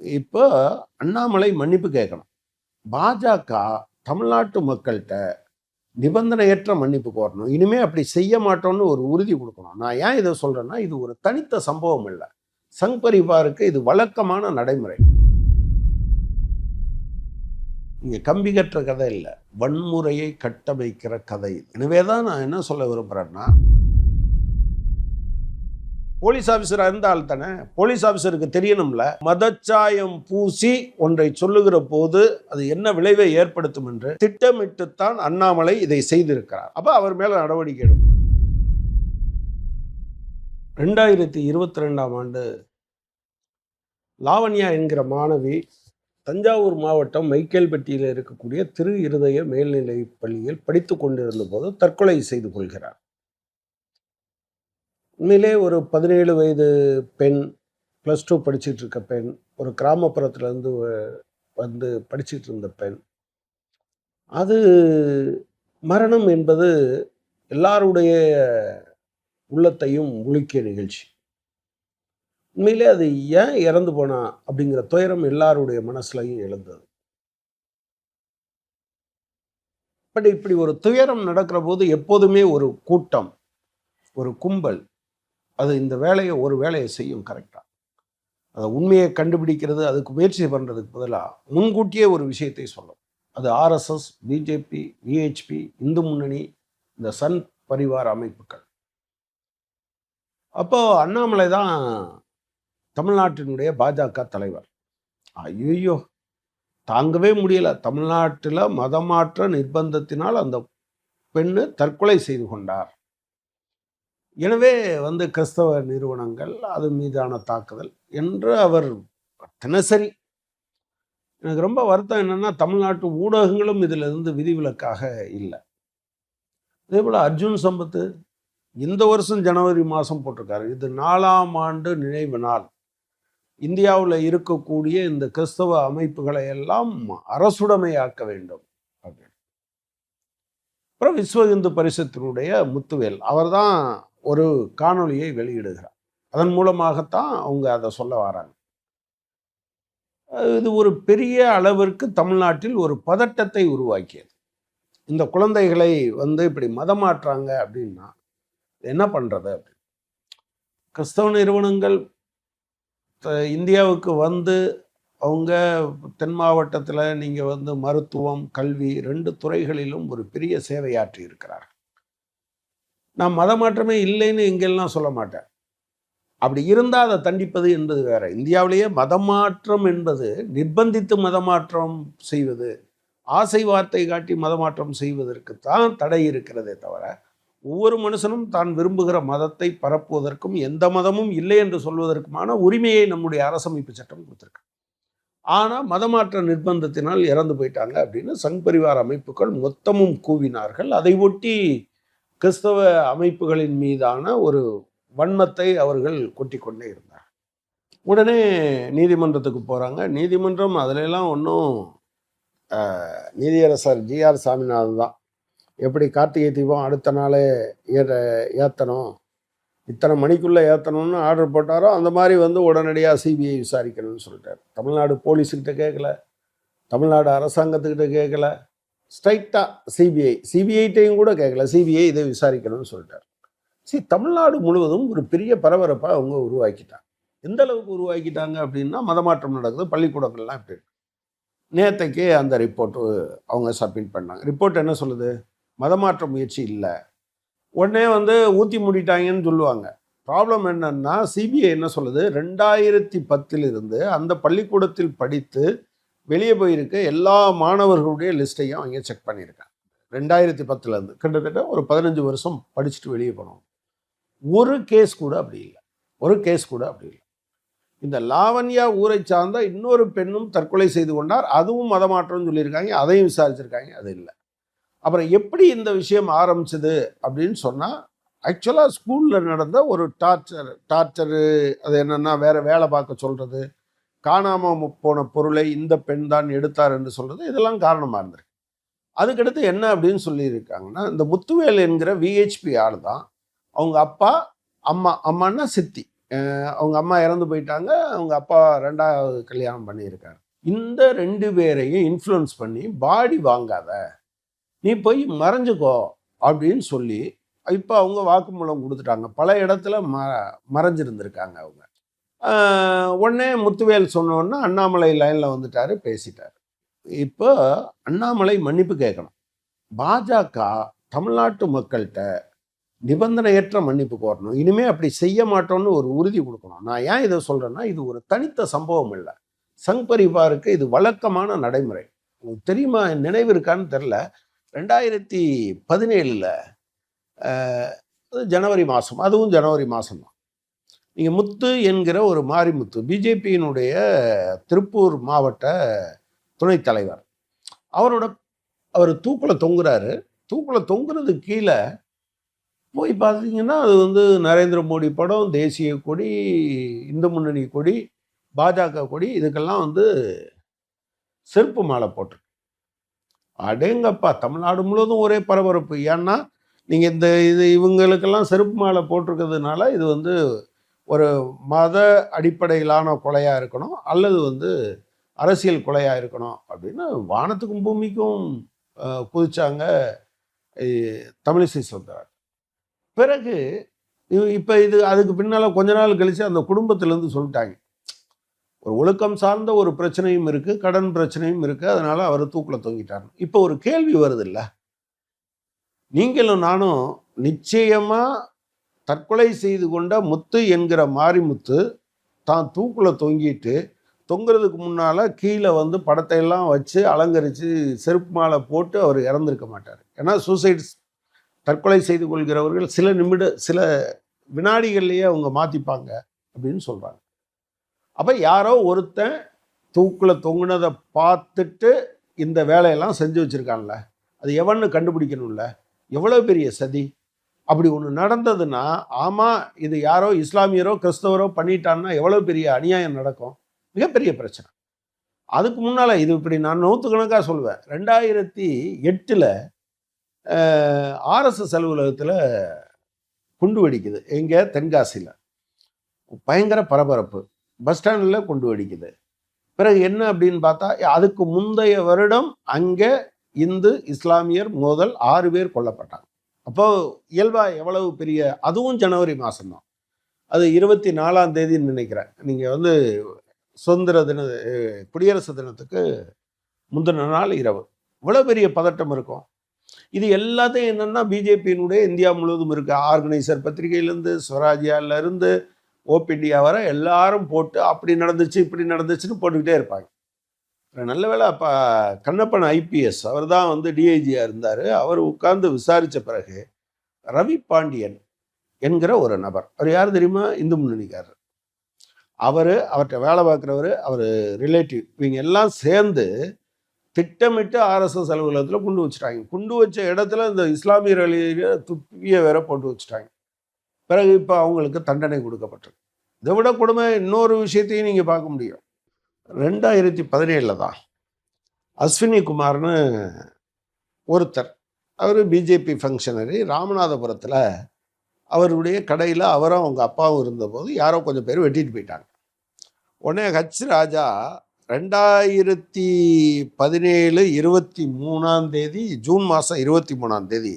இப்போ அண்ணாமலை மன்னிப்பு கேட்கணும். பாஜக தமிழ்நாட்டு மக்கள்கிட்ட நிபந்தனையற்ற மன்னிப்பு கோரணும். இனிமே அப்படி செய்ய மாட்டோம்னு ஒரு உறுதி கொடுக்கணும். நான் ஏன் இதை சொல்றேன்னா இது ஒரு தனித்த சம்பவம் இல்லை. சங் பரிவாருக்கு இது வழக்கமான நடைமுறை. இங்கே கம்பி கட்டுற கதை இல்லை. வன்முறையை கட்டமைக்கிற கதை இது. எனவே தான் நான் என்ன சொல்ல விரும்புகிறேன்னா போலீஸ் ஆஃபீஸராக இருந்தால் தானே போலீஸ் ஆஃபீஸருக்கு தெரியணும்ல? மதச்சாயம் பூசி ஒன்றை சொல்லுகிற போது அது என்ன விளைவை ஏற்படுத்தும் என்று திட்டமிட்டுத்தான் அண்ணாமலை இதை செய்திருக்கிறார். அப்போ அவர் மேலே நடவடிக்கை எடுக்கும். ரெண்டாயிரத்தி இருபத்தி ரெண்டாம் ஆண்டு லாவண்யா என்கிற மாணவி தஞ்சாவூர் மாவட்டம் மைக்கேல்பட்டியில் இருக்கக்கூடிய திரு இருதய மேல்நிலை பள்ளியில் படித்து கொண்டிருந்த போது தற்கொலை செய்து கொள்கிறார். உண்மையிலே ஒரு பதினேழு வயது பெண் ப்ளஸ் டூ படிச்சுட்டு இருக்க பெண் ஒரு கிராமப்புறத்துலேருந்து வந்து படிச்சுட்டு இருந்த பெண். அது மரணம் என்பது எல்லாருடைய உள்ளத்தையும் முழுக்கிய நிகழ்ச்சி. உண்மையிலே அது ஏன் இறந்து போனா அப்படிங்கிற துயரம் எல்லாருடைய மனசுலையும் எழுந்தது. பட் இப்படி ஒரு துயரம் நடக்கிற போது எப்போதுமே ஒரு கூட்டம் ஒரு கும்பல் அது இந்த வேலையை ஒரு வேலையை செய்யும் கரெக்டாக அதை உண்மையை கண்டுபிடிக்கிறது அதுக்கு முயற்சி பண்ணுறதுக்கு பதிலாக முன்கூட்டியே ஒரு விஷயத்தை சொல்லும் அது ஆர்எஸ்எஸ் பிஜேபி விஹெச்பி இந்து முன்னணி இந்த சன் பரிவார அமைப்புகள். அப்போ அண்ணாமலை தான் தமிழ்நாட்டினுடைய பாஜக தலைவர். ஐயோ தாங்கவே முடியல. தமிழ்நாட்டில் மதமாற்ற நிர்பந்தத்தினால் அந்த பெண்ணு தற்கொலை செய்து கொண்டார். எனவே வந்து கிறிஸ்தவ நிறுவனங்கள் அது மீதான தாக்குதல் என்று அவர் தினசரி எனக்கு ரொம்ப வருத்தம் என்னென்னா தமிழ்நாட்டு ஊடகங்களும் இதில் இருந்து விதிவிலக்காக இல்லை. அதே போல் அர்ஜுன் சம்பத்து இந்த வருஷம் ஜனவரி மாதம் போட்டிருக்காரு. இது நாலாம் ஆண்டு நினைவு நாள். இந்தியாவில் இருக்கக்கூடிய இந்த கிறிஸ்தவ அமைப்புகளை எல்லாம் அரசுடைமையாக்க வேண்டும் அப்படின்னு. அப்புறம் விஸ்வ இந்து பரிசத்தினுடைய முத்துவேல். அவர்தான் ஒரு காணொளியை வெளியிடுகிறார். அதன் மூலமாகத்தான் அவங்க அதை சொல்ல வராங்க. இது ஒரு பெரிய அளவிற்கு தமிழ்நாட்டில் ஒரு பதட்டத்தை உருவாக்கியது. இந்த குழந்தைகளை வந்து இப்படி மதமாற்றாங்க அப்படின்னா என்ன பண்ணுறது அப்படின்னு கிறிஸ்தவ நிறுவனங்கள் இந்தியாவுக்கு வந்து அவங்க தென் மாவட்டத்தில் நீங்கள் வந்து மருத்துவம் கல்வி ரெண்டு துறைகளிலும் ஒரு பெரிய சேவையாற்றி இருக்கிறார்கள். நான் மதமாற்றமே இல்லைன்னு எங்கெல்லாம் சொல்ல மாட்டேன். அப்படி இருந்தால் அதை தண்டிப்பது என்பது வேற. இந்தியாவிலேயே மதமாற்றம் என்பது நிர்பந்தித்து மதமாற்றம் செய்வது ஆசை வார்த்தை காட்டி மதமாற்றம் செய்வதற்குத்தான் தடை இருக்கிறதே தவிர ஒவ்வொரு மனுஷனும் தான் விரும்புகிற மதத்தை பரப்புவதற்கும் எந்த மதமும் இல்லை என்று சொல்வதற்குமான உரிமையை நம்முடைய அரசமைப்பு சட்டம் கொடுத்துருக்கு. ஆனால் மதமாற்ற நிர்பந்தத்தினால் இறந்து போயிட்டாங்க அப்படின்னு சங் பரிவார அமைப்புகள் மொத்தமும் கூவினார்கள். அதை ஒட்டி கிறிஸ்தவ அமைப்புகளின் மீதான ஒரு வன்மத்தை அவர்கள் கொட்டிக்கொண்டே இருந்தார் உடனே நீதிமன்றத்துக்கு போகிறாங்க நீதிமன்றம் அதிலெல்லாம் ஒன்றும் நீதியரசர் ஜிஆர் சாமிநாதன் தான். எப்படி கார்த்திகை தீபம் அடுத்த நாளே ஏற ஏற்றணும் இத்தனை மணிக்குள்ளே ஏற்றணும்னு ஆர்டர் போட்டாரோ அந்த மாதிரி வந்து உடனடியாக சிபிஐ விசாரிக்கணும்னு சொல்லிட்டார். தமிழ்நாடு போலீஸுக்கிட்ட கேட்கல தமிழ்நாடு அரசாங்கத்துக்கிட்ட கேட்கல ஸ்ட்ரைட்டாக சிபிஐ சிபிஐட்டையும் கூட கேட்கல சிபிஐ இதை விசாரிக்கணும்னு சொல்லிட்டார். சரி தமிழ்நாடு முழுவதும் ஒரு பெரிய பரபரப்பை அவங்க உருவாக்கிட்டாங்க. எந்த அளவுக்கு உருவாக்கிட்டாங்க அப்படின்னா மதமாற்றம் நடக்குது பள்ளிக்கூடங்கள்லாம் இப்படி இருக்கு. நேத்தைக்கே அந்த ரிப்போர்ட்டு அவங்க சப்மிட் பண்ணாங்க. ரிப்போர்ட் என்ன சொல்லுது? மதமாற்ற முயற்சி இல்லை. உடனே வந்து ஊற்றி மூடிட்டாங்கன்னு சொல்லுவாங்க. ப்ராப்ளம் என்னன்னா சிபிஐ என்ன சொல்லுது? ரெண்டாயிரத்தி பத்திலிருந்து அந்த பள்ளிக்கூடத்தில் படித்து வெளியே போயிருக்க எல்லா மாணவர்களுடைய லிஸ்ட்டையும் அவங்க செக் பண்ணியிருக்காங்க. ரெண்டாயிரத்தி பத்துலேருந்து கிட்டத்தட்ட ஒரு பதினஞ்சு வருஷம் படிச்சுட்டு வெளியே போனோம். ஒரு கேஸ் கூட அப்படி இல்லை. ஒரு கேஸ் கூட அப்படி இல்லை. இந்த லாவண்யா ஊரை சார்ந்த இன்னொரு பெண்ணும் தற்கொலை செய்து கொண்டார். அதுவும் மதமாற்றம்னு சொல்லியிருக்காங்க அதையும் விசாரிச்சிருக்காங்க அது இல்லை. அப்புறம் எப்படி இந்த விஷயம் ஆரம்பிச்சது அப்படின்னு சொன்னால் ஆக்சுவலாக ஸ்கூலில் நடந்த ஒரு டார்ச்சர் டார்ச்சரு அது என்னென்னா வேறு வேலை பார்க்க சொல்கிறது காணாமல் போன பொருளை இந்த பெண் தான் எடுத்தார் என்று சொல்கிறது இதெல்லாம் காரணமாக இருந்திருக்கு. அதுக்கடுத்து என்ன அப்படின்னு சொல்லியிருக்காங்கன்னா இந்த முத்துவேல் என்கிற விஹெச்பி ஆள் தான். அவங்க அப்பா அம்மா அம்மான்னா சித்தி. அவங்க அம்மா இறந்து போயிட்டாங்க. அவங்க அப்பா ரெண்டாவது கல்யாணம் பண்ணியிருக்காரு. இந்த ரெண்டு பேரையும் இன்ஃப்ளூயன்ஸ் பண்ணி பாடி வாங்காத நீ போய் மறைஞ்சுக்கோ அப்படின்னு சொல்லி இப்போ அவங்க வாக்குமூலம் கொடுத்துட்டாங்க. பல இடத்துல ம மறைஞ்சிருந்திருக்காங்க அவங்க. உடனே முத்துவேல் சொன்னோன்னா அண்ணாமலை லைனில் வந்துட்டாரு பேசிட்டார். இப்போ அண்ணாமலை மன்னிப்பு கேட்கணும். பாஜக தமிழ்நாட்டு மக்கள்கிட்ட நிபந்தனையற்ற மன்னிப்பு கோரணும். இனிமே அப்படி செய்ய மாட்டோம்னு ஒரு உறுதி கொடுக்கணும். நான் ஏன் இதை சொல்கிறேன்னா இது ஒரு தனித்த சம்பவம் இல்லை. சங் பரிவாருக்கு இது வழக்கமான நடைமுறை. உங்களுக்கு தெரியுமா நினைவு இருக்கான்னு தெரில ரெண்டாயிரத்தி பதினேழில் ஜனவரி மாதம் அதுவும் ஜனவரி மாதம் தான் நீங்கள் முத்து என்கிற ஒரு மாரிமுத்து பிஜேபியினுடைய திருப்பூர் மாவட்ட துணைத் தலைவர். அவரோட அவர் தூக்கில் தொங்குறாரு. தூக்கில் தொங்குறது கீழே போய் பார்த்தீங்கன்னா அது வந்து நரேந்திர மோடி படம் தேசிய கொடி இந்து முன்னணி கொடி பாஜக கொடி இதுக்கெல்லாம் வந்து செருப்பு மாலை போட்டு அடேங்கப்பா தமிழ்நாடு முழுவதும் ஒரே பரபரப்பு. ஏன்னா நீங்கள் இந்த இது இவங்களுக்கெல்லாம் செருப்பு மாலை போட்டிருக்கிறதுனால இது வந்து ஒரு மத அடிப்படையிலான கொலையாக இருக்கணும் அல்லது வந்து அரசியல் கொலையாக இருக்கணும் அப்படின்னு வானத்துக்கும் பூமிக்கும் குதிச்சாங்க தமிழிசை சொல்கிறார் பிறகு இப்போ இது அதுக்கு பின்னால் கொஞ்ச நாள் கழித்து அந்த குடும்பத்திலேருந்து சொல்லிட்டாங்க. ஒரு ஒழுக்கம் சார்ந்த ஒரு பிரச்சனையும் இருக்குது கடன் பிரச்சனையும் இருக்குது அதனால் அவர் தூக்கில் தொங்கிட்டார். இப்போ ஒரு கேள்வி வருது இல்லை? நீங்களும் நானும் நிச்சயமாக தற்கொலை செய்து கொண்ட முத்து என்கிற மாரிமுத்து தான் தூக்கில் தொங்கிட்டு தொங்குறதுக்கு முன்னால் கீழே வந்து படத்தை எல்லாம் வச்சு அலங்கரித்து செருப்பு மாலை போட்டு அவர் இறந்துருக்க மாட்டார். ஏன்னா சூசைட்ஸ் தற்கொலை செய்து கொள்கிறவர்கள் சில நிமிட சில வினாடிகள்லேயே அவங்க மாற்றிப்பாங்க அப்படின்னு சொல்கிறாங்க அப்போ யாரோ ஒருத்தன் தூக்கில் தொங்குனதை பார்த்துட்டு இந்த வேலையெல்லாம் செஞ்சு வச்சுருக்கான்ல அது எவன்னு கண்டுபிடிக்கணும்ல? எவ்வளோ பெரிய சதி? அப்படி ஒன்று நடந்ததுன்னா ஆமாம் இது யாரோ இஸ்லாமியரோ கிறிஸ்தவரோ பண்ணிட்டான்னா எவ்வளோ பெரிய அநியாயம் நடக்கும்? மிகப்பெரிய பிரச்சனை. அதுக்கு முன்னால் இது இப்படி நான் நூற்றுக்கணக்காக சொல்லுவேன் ரெண்டாயிரத்தி எட்டில் ஆர்எஸ்எஸ் அலுவலகத்தில் குண்டு வெடிக்குது. எங்கே தென்காசியில் பயங்கர பரபரப்பு. பஸ் ஸ்டாண்டில் குண்டு வெடிக்குது. பிறகு என்ன அப்படின்னு பார்த்தா அதுக்கு முந்தைய வருடம் அங்கே இந்து இஸ்லாமியர் மோதல் ஆறு பேர் கொல்லப்பட்டாங்க. அப்போ இயல்பா எவ்வளவு பெரிய அதுவும் ஜனவரி மாதம்தான் அது இருபத்தி நாலாம் தேதின்னு நினைக்கிறேன். நீங்கள் வந்து சுதந்திர தின குடியரசு தினத்துக்கு முந்தின நாள் இரவு. இவ்வளோ பெரிய பதட்டம் இருக்கும். இது எல்லாத்தையும் என்னென்னா பிஜேபியினுடைய இந்தியா முழுவதும் இருக்குது ஆர்கனைசர் பத்திரிகையிலேருந்து ஸ்வராஜ்யாவிலேருந்து ஓப் இந்தியா வர எல்லாரும் போட்டு அப்படி நடந்துச்சு இப்படி நடந்துச்சுன்னு போட்டுக்கிட்டே இருப்பாங்க. நல்ல வேளை அப்போ கண்ணப்பன் ஐபிஎஸ் அவர் தான் வந்து டிஐஜியாக இருந்தார். அவர் உட்கார்ந்து விசாரித்த பிறகு ரவி பாண்டியன் என்கிற ஒரு நபர். அவர் யார் தெரியுமா? இந்து முன்னணிக்காரர். அவர் அவர்கிட்ட வேலை பார்க்குறவர் அவர் ரிலேட்டிவ் இவங்க எல்லாம் சேர்ந்து திட்டமிட்டு ஆர்எஸ்எஸ் அலுவலகத்தில் குண்டு வச்சுட்டாங்க. குண்டு வச்ச இடத்துல இந்த இஸ்லாமியர்களிய துப்பிய வேற போட்டு வச்சுட்டாங்க. பிறகு இப்போ அவங்களுக்கு தண்டனை கொடுக்கப்பட்டிருக்கு இதை விட கொடுமை இன்னொரு விஷயத்தையும் நீங்கள் பார்க்க முடியும். ரெண்டாயிரத்தி பதினேழில் தான் அஸ்வினி குமார்னு ஒருத்தர். அவர் பிஜேபி ஃபங்க்ஷனரி ராமநாதபுரத்தில் அவருடைய கடையில் அவரும் அவங்க அப்பாவும் இருந்தபோது யாரோ கொஞ்சம் பேர் வெட்டிட்டு போயிட்டாங்க. உடனே ஹச் ராஜா ரெண்டாயிரத்தி பதினேழு இருபத்தி மூணாம் தேதி ஜூன் மாதம் இருபத்தி மூணாம் தேதி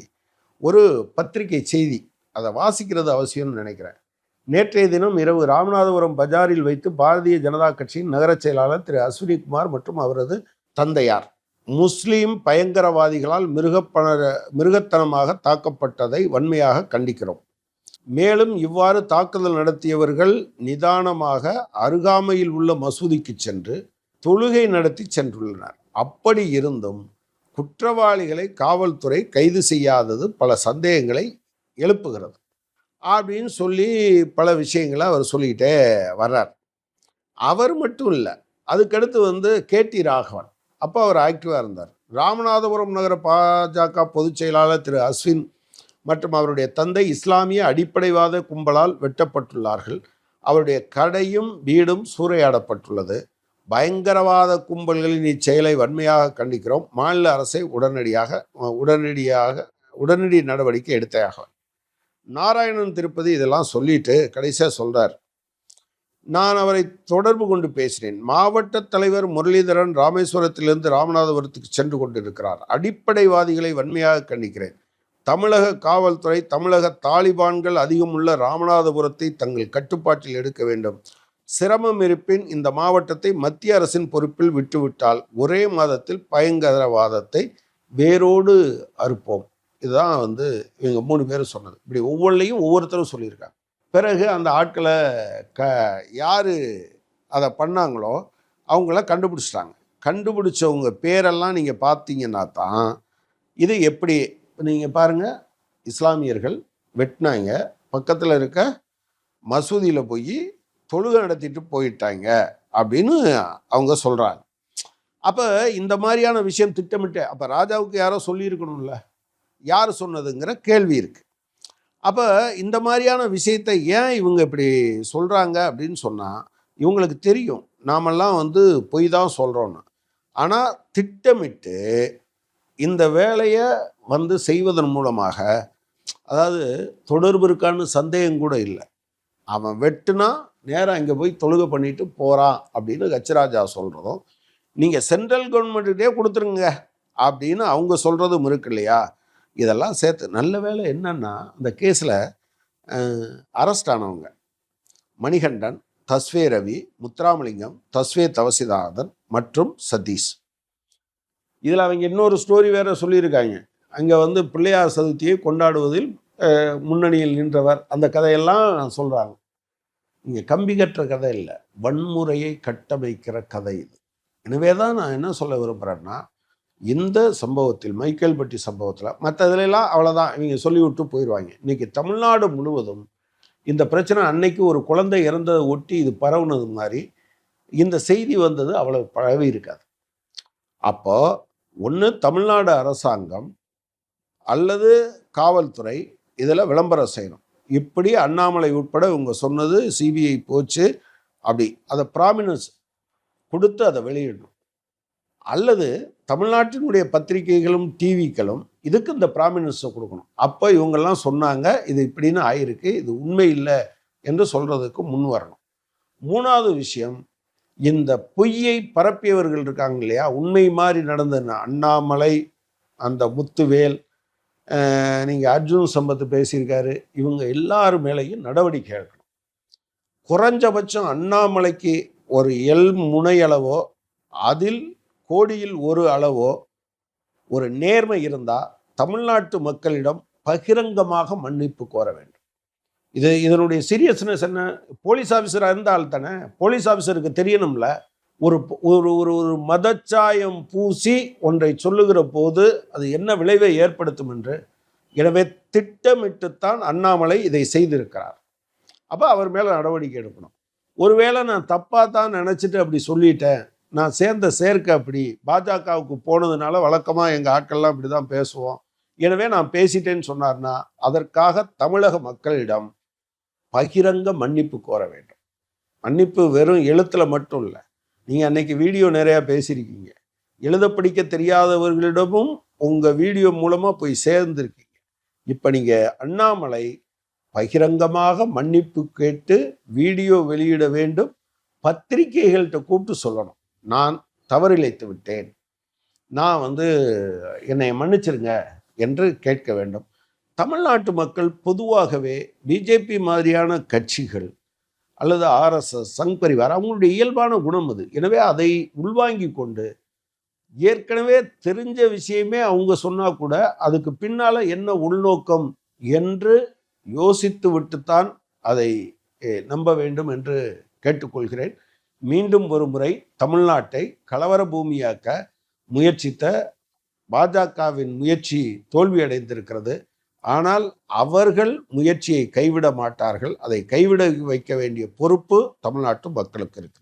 ஒரு பத்திரிகை செய்தி அதை வாசிக்கிறது அவசியம்னு நினைக்கிறேன். நேற்றைய தினம் இரவு ராமநாதபுரம் பஜாரில் வைத்து பாரதிய ஜனதா கட்சியின் நகரச் செயலாளர் திரு அஸ்வினிகுமார் மற்றும் அவரது தந்தையார். முஸ்லீம் பயங்கரவாதிகளால் மிருகப்பண மிருகத்தனமாக தாக்கப்பட்டதை வன்மையாக கண்டிக்கிறோம். மேலும் இவ்வாறு தாக்குதல் நடத்தியவர்கள் நிதானமாக அருகாமையில் உள்ள மசூதிக்கு சென்று தொழுகை நடத்தி சென்றுள்ளனர். அப்படி இருந்தும் குற்றவாளிகளை காவல்துறை கைது செய்யாதது பல சந்தேகங்களை எழுப்புகிறது. அப்படின்னு சொல்லி பல விஷயங்களை அவர் சொல்லிக்கிட்டே வர்றார். அவர் மட்டும் இல்லை அதுக்கடுத்து வந்து கேடி ராகவன். அப்போ அவர் ஆக்டிவாக இருந்தார். ராமநாதபுரம் நகர பாஜக பொதுச் செயலாளர் திரு அஸ்வின் மற்றும் அவருடைய தந்தை இஸ்லாமிய அடிப்படைவாத கும்பலால் வெட்டப்பட்டுள்ளார்கள். அவருடைய கடையும் வீடும் சூறையாடப்பட்டுள்ளது. பயங்கரவாத கும்பல்களின் இச்செயலை வன்மையாக கண்டிக்கிறோம். மாநில அரசை உடனடியாக உடனடியாக உடனடி நடவடிக்கை எடுத்தாக நாராயணன் திருப்பதி இதெல்லாம் சொல்லிட்டு கடைசியாக சொல்கிறார் நான் அவரை தொடர்பு கொண்டு பேசினேன். மாவட்ட தலைவர் முரளிதரன் ராமேஸ்வரத்திலிருந்து ராமநாதபுரத்துக்கு சென்று கொண்டிருக்கிறார். அடிப்படைவாதிகளை வன்மையாக கண்டிக்கிறேன். தமிழக காவல்துறை தமிழக தாலிபான்கள் அதிகமுள்ள ராமநாதபுரத்தை தங்கள் கட்டுப்பாட்டில் எடுக்க வேண்டும். சிரமம் இருப்பின் இந்த மாவட்டத்தை மத்திய அரசின் பொறுப்பில் விட்டுவிட்டால் ஒரே மாதத்தில் பயங்கரவாதத்தை வேரோடு அறுப்போம். இதுதான் வந்து இவங்க மூணு பேரும் சொன்னது. இப்படி ஒவ்வொன்றையும் ஒவ்வொருத்தரும் சொல்லியிருக்காங்க. பிறகு அந்த ஆட்களை க யார் அதை பண்ணாங்களோ அவங்கள கண்டுபிடிச்சிட்டாங்க. கண்டுபிடிச்சவங்க பேரெல்லாம் நீங்கள் பார்த்தீங்கன்னா தான் இது எப்படி நீங்கள் பாருங்கள் இஸ்லாமியர்கள் வெட்டினாங்க. பக்கத்தில் இருக்க மசூதியில் போய் தொழுகை நடத்திட்டு போயிட்டாங்க அப்படின்னு அவங்க சொல்கிறாங்க அப்போ இந்த மாதிரியான விஷயம் திட்டமிட்டு அப்போ ராஜாவுக்கு யாரோ சொல்லியிருக்கணும்ல. யார் சொன்னதுங்கிற கேள்வி இருக்குது அப்போ இந்த மாதிரியான விஷயத்தை ஏன் இவங்க இப்படி சொல்கிறாங்க அப்படின்னு சொன்னால் இவங்களுக்கு தெரியும். நாமெல்லாம் வந்து பொய் தான் சொல்கிறோன்னு ஆனால் திட்டமிட்டு இந்த வேலையை வந்து செய்வதன் மூலமாக அதாவது தொடர்பு இருக்கான்னு சந்தேகம் கூட இல்லை. அவன் வெட்டுனா நேராக இங்கே போய் தொழுகை பண்ணிட்டு போகிறான் அப்படின்னு கச்சராஜா சொல்கிறதும் நீங்கள் சென்ட்ரல் கவர்மெண்ட்டுகிட்டே கொடுத்துருங்க அப்படின்னு அவங்க சொல்கிறதும் இருக்கு இல்லையா? இதெல்லாம் சேர்த்து நல்ல வேலை என்னன்னா அந்த கேஸில் அரெஸ்ட் ஆனவங்க. மணிகண்டன் தஸ்வே ரவி முத்துராமலிங்கம் தஸ்வே தவசிதாதன் மற்றும் சதீஷ். இதில் அவங்க இன்னொரு ஸ்டோரி வேற சொல்லியிருக்காங்க. அங்கே வந்து பிள்ளையார் சதுர்த்தியை கொண்டாடுவதில் முன்னணியில் நின்றவர். அந்த கதையெல்லாம் சொல்கிறாங்க இங்கே கம்பி கட்டுற கதை இல்லை. வன்முறையை கட்டமைக்கிற கதை இது. எனவே தான் நான் என்ன சொல்ல விரும்புகிறேன்னா இந்த சம்பவத்தில் மைக்கேல்பட்டி சம்பவத்தில் மற்றதுலாம் அவ்வளோதான் இவங்க சொல்லிவிட்டு போயிடுவாங்க இன்றைக்கி தமிழ்நாடு முழுவதும் இந்த பிரச்சனை அன்னைக்கு ஒரு குழந்தை இறந்ததை ஒட்டி இது பரவுனது மாதிரி இந்த செய்தி வந்தது அவ்வளவு பரவி இருக்காது. அப்போ ஒன்று தமிழ்நாடு அரசாங்கம் அல்லது காவல்துறை இதில் விளம்பரம் செய்யணும். இப்படி அண்ணாமலை உட்பட இவங்க சொன்னது சிபிஐ போச்சு அப்படி. அதை ப்ராமினன்ஸ் கொடுத்து அதை வெளியிடணும். அல்லது தமிழ்நாட்டினுடைய பத்திரிகைகளும் டிவிக்களும் இதுக்கு இந்த ப்ராமினன்ஸை கொடுக்கணும். அப்போ இவங்கெல்லாம் சொன்னாங்க இது இப்படின்னு ஆயிருக்கு இது உண்மை இல்லை என்று சொல்கிறதுக்கு முன் வரணும். மூணாவது விஷயம் இந்த பொய்யை பரப்பியவர்கள் இருக்காங்க இல்லையா? உண்மை மாதிரி நடந்த அண்ணாமலை அந்த முத்துவேல் நீங்கள் அர்ஜுன் சம்பத்து பேசியிருக்காரு இவங்க எல்லார் மேலேயும் நடவடிக்கை எடுக்கணும். குறைஞ்சபட்சம் அண்ணாமலைக்கு ஒரு எல் முனையளவோ அதில் கோடியில் ஒரு அளவோ ஒரு நேர்மை இருந்தால் தமிழ்நாட்டு மக்களிடம் பகிரங்கமாக மன்னிப்பு கோர வேண்டும். இது இதனுடைய சீரியஸ்னஸ் என்ன? போலீஸ் ஆஃபீஸராக இருந்தால் தானே போலீஸ் ஆஃபீஸருக்கு தெரியணும்ல. ஒரு ஒரு ஒரு ஒரு மதச்சாயம் பூசி ஒன்றை சொல்லுகிற போது அது என்ன விளைவை ஏற்படுத்தும் என்று? எனவே திட்டமிட்டுத்தான் அண்ணாமலை இதை செய்திருக்கிறார். அப்போ அவர் மேலே நடவடிக்கை எடுக்கணும். ஒருவேளை நான் தப்பாக தான் நினச்சிட்டு அப்படி சொல்லிட்டேன் நான் சேர்ந்த சேர்க்கை அப்படி. பாஜகவுக்கு போனதுனால வழக்கமாக எங்கள் ஆட்கள்லாம் இப்படி தான் பேசுவோம். எனவே நான் பேசிட்டேன்னு சொன்னார்னா அதற்காக தமிழக மக்களிடம் பகிரங்க மன்னிப்பு கோர வேண்டும். மன்னிப்பு வெறும் எழுத்தில் மட்டும் இல்லை. நீங்கள் அன்னைக்கு வீடியோ நிறையா பேசியிருக்கீங்க. எழுத படிக்க தெரியாதவர்களிடமும் உங்கள் வீடியோ மூலமாக போய் சேர்ந்துருக்கீங்க. இப்போ நீங்கள் அண்ணாமலை பகிரங்கமாக மன்னிப்பு கேட்டு வீடியோ வெளியிட வேண்டும். பத்திரிகைகள்கிட்ட கூப்பிட்டு சொல்லணும். நான் தவறிழைத்து விட்டேன். நான் வந்து என்னை மன்னிச்சிருங்க என்று கேட்க வேண்டும். தமிழ்நாட்டு மக்கள் பொதுவாகவே பிஜேபி மாதிரியான கட்சிகள் அல்லது ஆர்எஸ்எஸ் சங் பரிவார் அவங்களுடைய இயல்பான குணம் அது. எனவே அதை உள்வாங்கி கொண்டு ஏற்கனவே தெரிஞ்ச விஷயமே அவங்க சொன்னால் கூட அதுக்கு பின்னால் என்ன உள்நோக்கம் என்று யோசித்து விட்டுத்தான் அதை நம்ப வேண்டும் என்று கேட்டுக்கொள்கிறேன். மீண்டும் ஒரு முறை தமிழ்நாட்டை கலவர பூமியாக்க முயற்சித்த பாஜகவின் முயற்சி தோல்வியடைந்திருக்கிறது. ஆனால் அவர்கள் முயற்சியை கைவிட மாட்டார்கள். அதை கைவிட வைக்க வேண்டிய பொறுப்பு தமிழ்நாட்டு மக்களுக்கு இருக்கு.